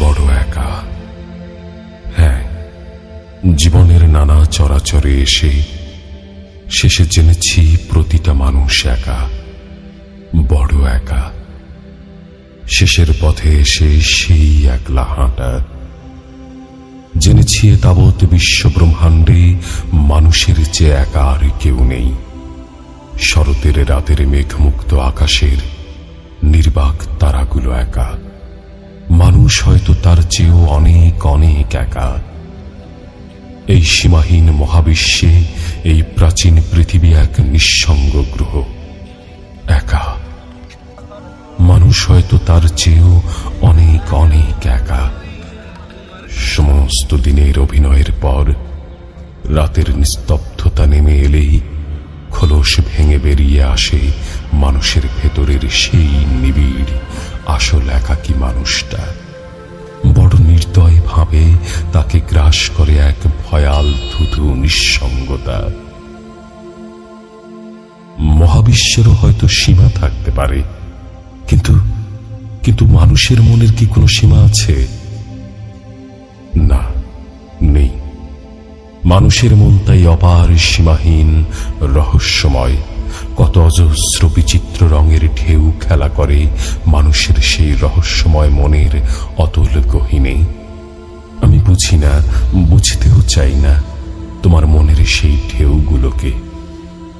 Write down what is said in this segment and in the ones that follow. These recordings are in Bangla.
বড় একা। হ্যাঁ জীবনের নানা চরাচরে এসে শেষে জেনেছি প্রতিটা মানুষ একা, বড় একা। শেষের পথে এসে সেই একলা হাঁটা। জেনেছি তাবৎ বিশ্ব ব্রহ্মাণ্ডে মানুষের চেয়ে একা আর কেউ নেই। শরতের রাতের মেঘমুক্ত আকাশের নির্বাক তারাগুলো একা। মানুষ হয়তো তার চেয়েও অনেক অনেক একা। এই সীমাহীন মহাবিশ্বে এই প্রাচীন পৃথিবী এক নিঃসঙ্গ গ্রহ, একা। মানুষ হয়তো তার চেয়েও অনেক অনেক একা। সমস্ত দিনের অভিনয়ের পর রাতের নিস্তব্ধতা নেমে এলেই খোলস ভেঙে বেরিয়ে আসে মানুষের ভেতরের সেই নিবিড়, আসল একাকী মানুষটা। বড় নির্দয় ভাবে তাকে গ্রাস করে এক ভয়াল থুথু নিঃসঙ্গতা। মহাবিশ্বেরও হয়তো সীমা থাকতে পারে, কিন্তু কিন্তু মানুষের মনের কি কোনো সীমা আছে? না, নেই। মানুষের মন তাই অপার সীমাহীন, রহস্যময়। কত অজস্র বিচিত্র রঙের ঢেউ খেলা করে মানুষের সেই রহস্যময় মনের অতল গহিনে। আমি বুঝি না, বুঝতেও চাই না তোমার মনের সেই ঢেউগুলোকে।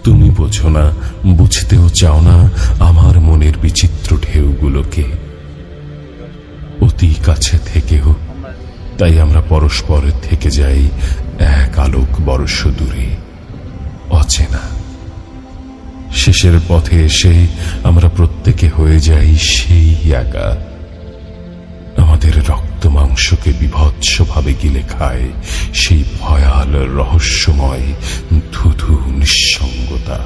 তুমি বোঝো না, বুঝতেও চাও না আমার মনের বিচিত্র ঢেউগুলোকে। অতি কাছে থেকেও, তাই আমরা পরস্পর থেকে যাই এক আলোক বর্ষ দূরে। অচেনা। শেষের পথে এসে আমরা প্রত্যেকে হয়ে যাই সেই একা আমাদের রক্ত মাংসকে বিভৎসভাবে গিলে খায় সেই ভয়াল রহস্যময় ধুধু নিঃসঙ্গতা।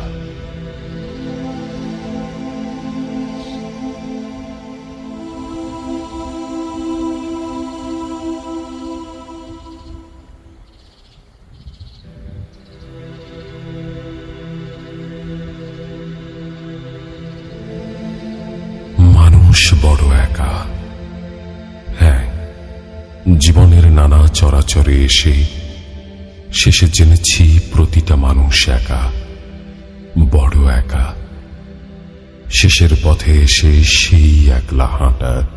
মানুষ বড় একা। জীবনের নানা চরাচরে এসে শেষে জেনেছি প্রতিটা মানুষ একা, বড় একা। শেষের পথে এসে সেই একলা হাঁটা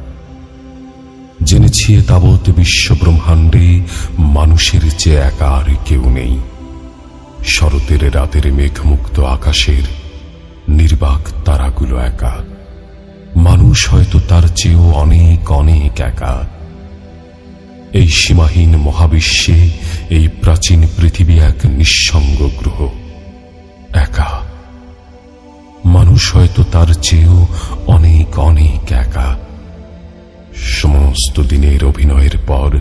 জেনেছি তাবৎ বিশ্ব ব্রহ্মাণ্ডে মানুষের চেয়ে একা আর কেউ নেই। শরতের রাতের মেঘমুক্ত আকাশের নির্বাক তারাগুলো একা। মানুষ হয়তো তার চেয়েও অনেক অনেক একা। এই সীমাহীন মহাবিশ্বে এই প্রাচীন পৃথিবী এক নিঃসঙ্গ গ্রহ। একা। মানুষ হয়তো তার চেয়েও অনেক অনেক একা। সমস্ত দিনের অভিনয়ের পর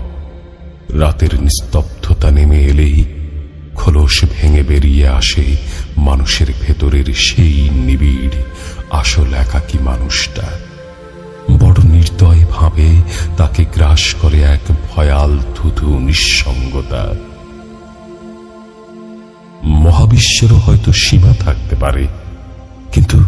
রাতের নিস্তব্ধতা নেমে এলেই খোলস ভেঙে বেরিয়ে আসে মানুষের ভেতরের সেই নিবিড়, আসল একাকী মানুষটা। বড় নির্দয় ভাবে তাকে গ্রাস করে এক ভয়াল থুথু নিঃসঙ্গতা। মহাবিশ্বেরও হয়তো সীমা থাকতে পারে, কিন্তু